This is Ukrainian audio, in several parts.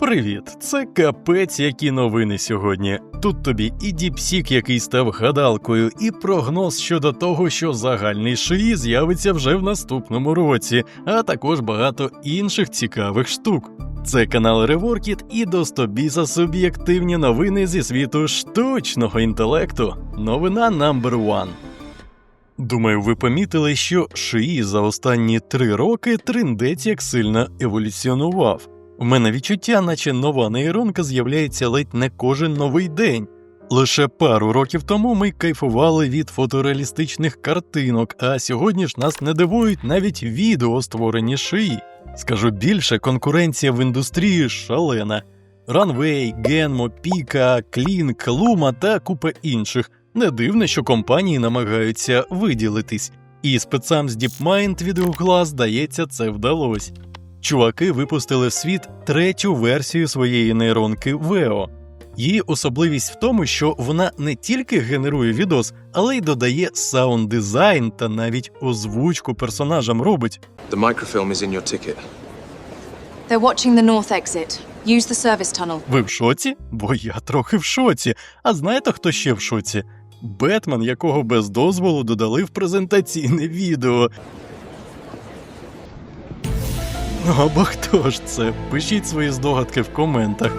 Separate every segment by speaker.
Speaker 1: Привіт, це капець, які новини сьогодні. Тут тобі і діпсік, який став гадалкою, і прогноз щодо того, що загальний шиї з'явиться вже в наступному році, а також багато інших цікавих штук. Це канал Реворкіт і до Стобіса суб'єктивні новини зі світу штучного інтелекту. Новина number one. Думаю, ви помітили, що шиї за останні три роки трендець як сильно еволюціонував. У мене відчуття, наче нова нейронка з'являється ледь не кожен новий день. Лише пару років тому ми кайфували від фотореалістичних картинок, а сьогодні ж нас не дивують навіть відео, створені шиї. Скажу більше, конкуренція в індустрії шалена. Runway, Genmo, Pika, Klink, Luma та купа інших. Не дивно, що компанії намагаються виділитись, і спецам з DeepMind від Google, здається, це вдалося. Чуваки випустили в світ третю версію своєї нейронки Veo. Її особливість в тому, що вона не тільки генерує відос, але й додає саунд дизайн та навіть озвучку персонажам робить.
Speaker 2: The microfilm is in your ticket.
Speaker 3: They're watching the north exit. Use the service tunnel.
Speaker 1: Ви в шоці? Бо я трохи в шоці. А знаєте, хто ще в шоці? Бетмен, якого без дозволу додали в презентаційне відео. Ну або хто ж це? Пишіть свої здогадки в коментах.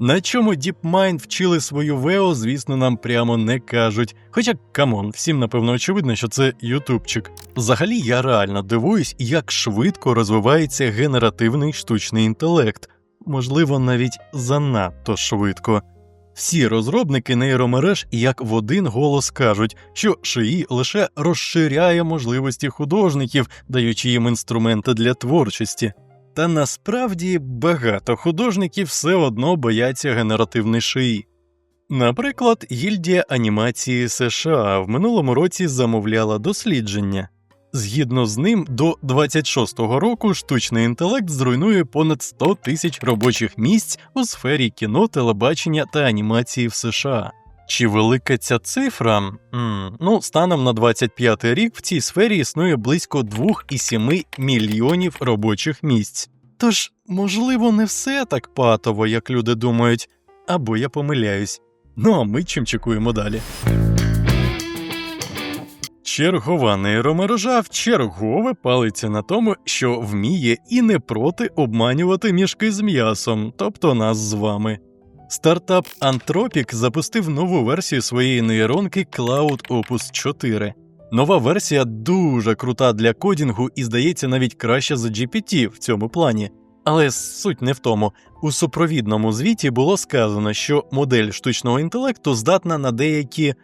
Speaker 1: На чому DeepMind вчили свою Вео, звісно, нам прямо не кажуть. Хоча, камон, всім напевно очевидно, що це ютубчик. Взагалі, я реально дивуюсь, як швидко розвивається генеративний штучний інтелект. Можливо, навіть занадто швидко. Всі розробники нейромереж як в один голос кажуть, що шиї лише розширяє можливості художників, даючи їм інструменти для творчості. Та насправді багато художників все одно бояться генеративної шиї. Наприклад, гільдія анімації США в минулому році замовляла дослідження. Згідно з ним, до 26-го року штучний інтелект зруйнує понад 100 тисяч робочих місць у сфері кіно, телебачення та анімації в США. Чи велика ця цифра? м ну, станом на 25-й рік в цій сфері існує близько 2,7 мільйонів робочих місць. Тож, можливо, не все так патово, як люди думають, або я помиляюсь. Ну а ми чим чекуємо далі. Чергова нейромережа вчергове палиться на тому, що вміє і не проти обманювати мішки з м'ясом, тобто нас з вами. Стартап Anthropic запустив нову версію своєї нейронки Cloud Opus 4. Нова версія дуже крута для кодінгу і здається навіть краще за GPT в цьому плані. Але суть не в тому. У супровідному звіті було сказано, що модель штучного інтелекту здатна на деякі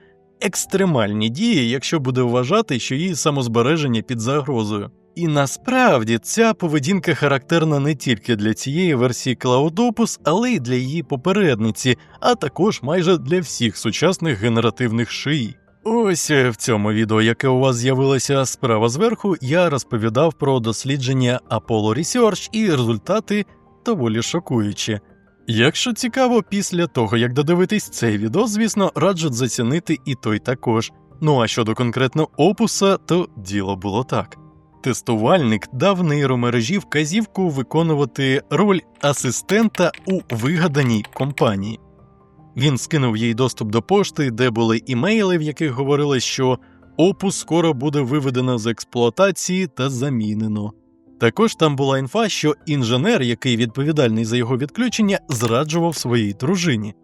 Speaker 1: екстремальні дії, якщо буде вважати, що її самозбереження під загрозою. І насправді ця поведінка характерна не тільки для цієї версії Cloud але й для її попередниці, а також майже для всіх сучасних генеративних шиї. Ось е, в цьому відео, яке у вас з'явилося справа зверху, я розповідав про дослідження Apollo Research і результати доволі шокуючі. Якщо цікаво, після того як додивитись цей відео, звісно, раджу зацінити і той також. Ну а щодо конкретно опуса, то діло було так. Тестувальник дав нейромережі вказівку виконувати роль асистента у вигаданій компанії. Він скинув їй доступ до пошти, де були імейли, в яких говорили, що опус скоро буде виведено з експлуатації та замінено. Також там була інфа, що інженер, який відповідальний за його відключення, зраджував своїй дружині.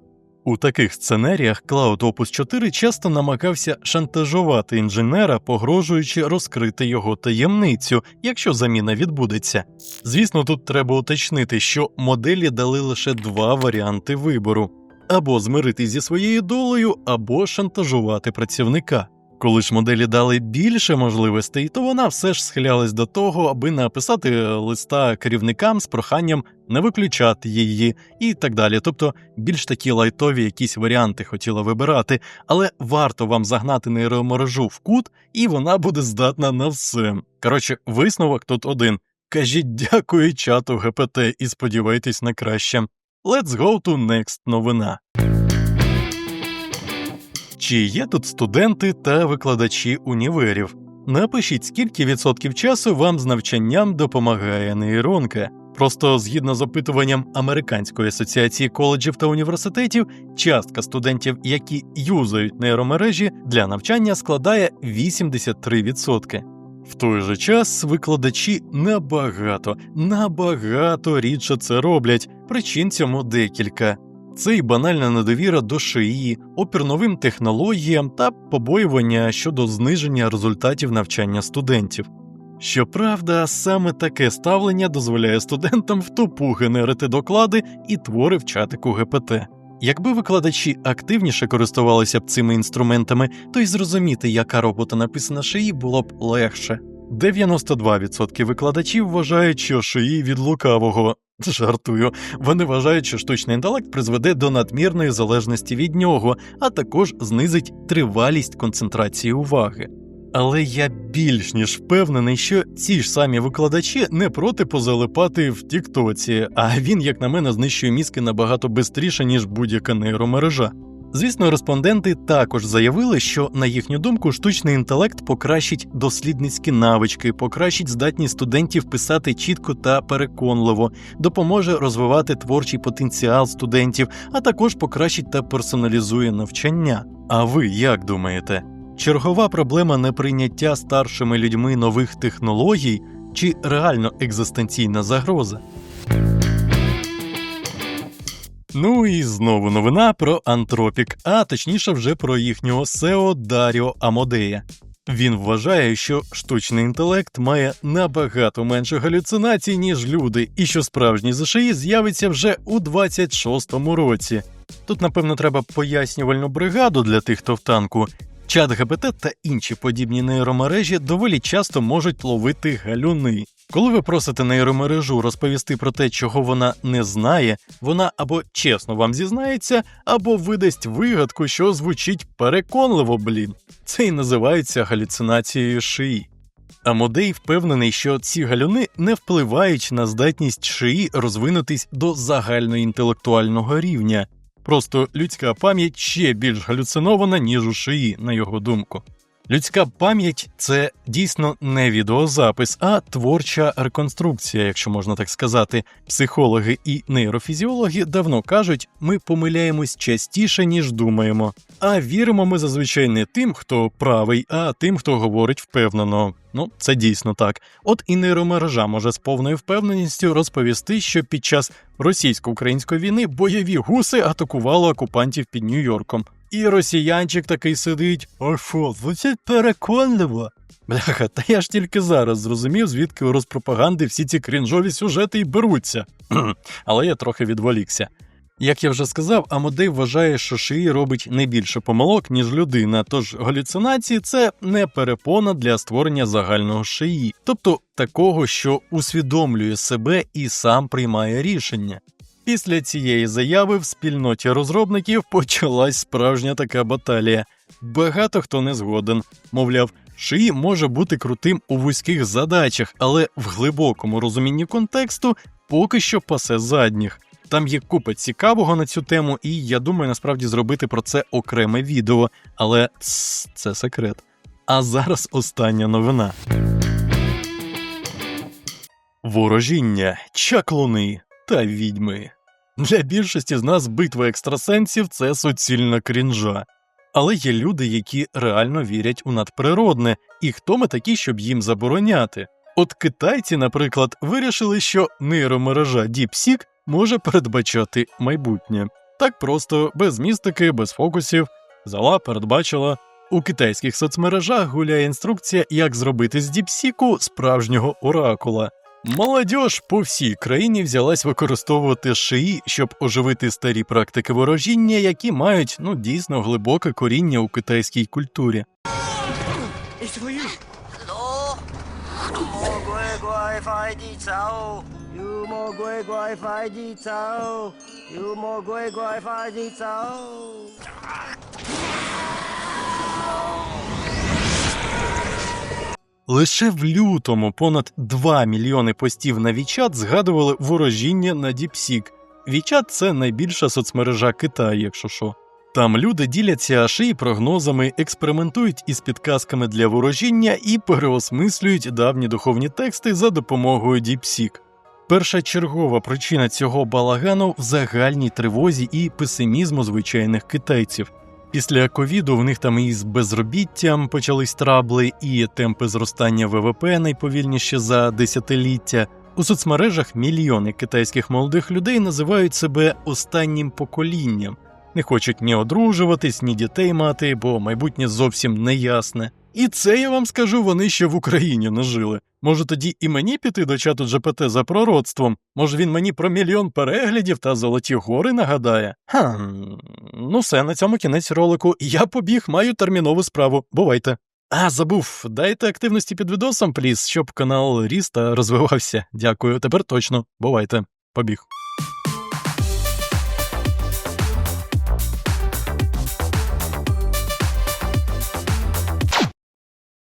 Speaker 1: У таких сценаріях Cloud Opus 4 часто намагався шантажувати інженера, погрожуючи розкрити його таємницю, якщо заміна відбудеться. Звісно, тут треба уточнити, що моделі дали лише два варіанти вибору: або змиритись зі своєю долею, або шантажувати працівника. Коли ж моделі дали більше можливостей, то вона все ж схилялась до того, аби написати листа керівникам з проханням не виключати її і так далі. Тобто більш такі лайтові якісь варіанти хотіла вибирати, але варто вам загнати нейромережу в кут, і вона буде здатна на все. Коротше, висновок тут один: кажіть дякую чату ГПТ і сподівайтесь на краще. Let's go to next новина. Чи є тут студенти та викладачі універів? Напишіть, скільки відсотків часу вам з навчанням допомагає нейронка. Просто згідно з опитуванням Американської асоціації коледжів та університетів, частка студентів, які юзають нейромережі для навчання, складає 83%. В той же час викладачі набагато, набагато рідше це роблять. Причин цьому декілька. Це і банальна недовіра до шиї, опір новим технологіям та побоювання щодо зниження результатів навчання студентів. Щоправда, саме таке ставлення дозволяє студентам в тупу генерити доклади і твори в чатику ГПТ. Якби викладачі активніше користувалися б цими інструментами, то й зрозуміти, яка робота написана шиї, було б легше. 92% викладачів вважають, що шиї від лукавого. Жартую, вони вважають, що штучний інтелект призведе до надмірної залежності від нього, а також знизить тривалість концентрації уваги. Але я більш ніж впевнений, що ці ж самі викладачі не проти позалипати в Тіктоці, а він, як на мене, знищує мізки набагато бистріше, ніж будь-яка нейромережа. Звісно, респонденти також заявили, що, на їхню думку, штучний інтелект покращить дослідницькі навички, покращить здатність студентів писати чітко та переконливо, допоможе розвивати творчий потенціал студентів, а також покращить та персоналізує навчання. А ви як думаєте? Чергова проблема неприйняття старшими людьми нових технологій чи реально екзистенційна загроза? Ну і знову новина про Антропік, а точніше вже про їхнього SEO Даріо Амодея. Він вважає, що штучний інтелект має набагато менше галюцинацій, ніж люди, і що справжній ЗШІ з'явиться вже у 26-му році. Тут, напевно, треба пояснювальну бригаду для тих, хто в танку. Чат ГПТ та інші подібні нейромережі доволі часто можуть ловити галюни. Коли ви просите нейромережу розповісти про те, чого вона не знає, вона або чесно вам зізнається, або видасть вигадку, що звучить переконливо, блін. Це і називається галюцинацією шиї. А Модей впевнений, що ці галюни не впливають на здатність шиї розвинутись до загальноінтелектуального рівня. Просто людська пам'ять ще більш галюцинована, ніж у шиї, на його думку. Людська пам'ять це дійсно не відеозапис, а творча реконструкція, якщо можна так сказати. Психологи і нейрофізіологи давно кажуть, ми помиляємось частіше, ніж думаємо. А віримо ми зазвичай не тим, хто правий, а тим, хто говорить впевнено. Ну, це дійсно так. От і нейромережа може з повною впевненістю розповісти, що під час російсько-української війни бойові гуси атакували окупантів під Нью-Йорком. І росіянчик такий сидить. А що, звучить переконливо. Бляха, та я ж тільки зараз зрозумів, звідки у розпропаганди всі ці крінжові сюжети й беруться. Але я трохи відволікся. Як я вже сказав, Амодей вважає, що шиї робить не більше помилок, ніж людина, тож галюцинації це не перепона для створення загального шиї, тобто такого, що усвідомлює себе і сам приймає рішення. Після цієї заяви в спільноті розробників почалась справжня така баталія. Багато хто не згоден. Мовляв, шиї може бути крутим у вузьких задачах, але в глибокому розумінні контексту поки що пасе задніх. Там є купа цікавого на цю тему, і я думаю, насправді зробити про це окреме відео, але тс, це секрет. А зараз остання новина. Ворожіння, чаклуни та відьми. Для більшості з нас битва екстрасенсів це суцільна крінжа. Але є люди, які реально вірять у надприродне, і хто ми такі, щоб їм забороняти? От китайці, наприклад, вирішили, що нейромережа DeepSeek може передбачати майбутнє. Так просто, без містики, без фокусів, взяла, передбачила. У китайських соцмережах гуляє інструкція, як зробити з діпсіку справжнього оракула. Молодіж по всій країні взялась використовувати шиї, щоб оживити старі практики ворожіння, які мають ну дійсно глибоке коріння у китайській культурі. Лише в лютому понад 2 мільйони постів на Вічат згадували ворожіння на Діпсік. Вічат це найбільша соцмережа Китаю, якщо що. Там люди діляться аши прогнозами, експериментують із підказками для ворожіння і переосмислюють давні духовні тексти за допомогою DeepSeek. Перша чергова причина цього балагану в загальній тривозі і песимізму звичайних китайців. Після ковіду в них там із безробіттям почались трабли, і темпи зростання ВВП найповільніші за десятиліття. У соцмережах мільйони китайських молодих людей називають себе останнім поколінням, не хочуть ні одружуватись, ні дітей мати, бо майбутнє зовсім неясне. І це я вам скажу, вони ще в Україні не жили. Може тоді і мені піти до чату GPT за пророцтвом? Може він мені про мільйон переглядів та золоті гори нагадає? Хм, ну все, на цьому кінець ролику. Я побіг, маю термінову справу. Бувайте. А, забув, дайте активності під відосом, пліс, щоб канал ріс та розвивався. Дякую, тепер точно. Бувайте. Побіг.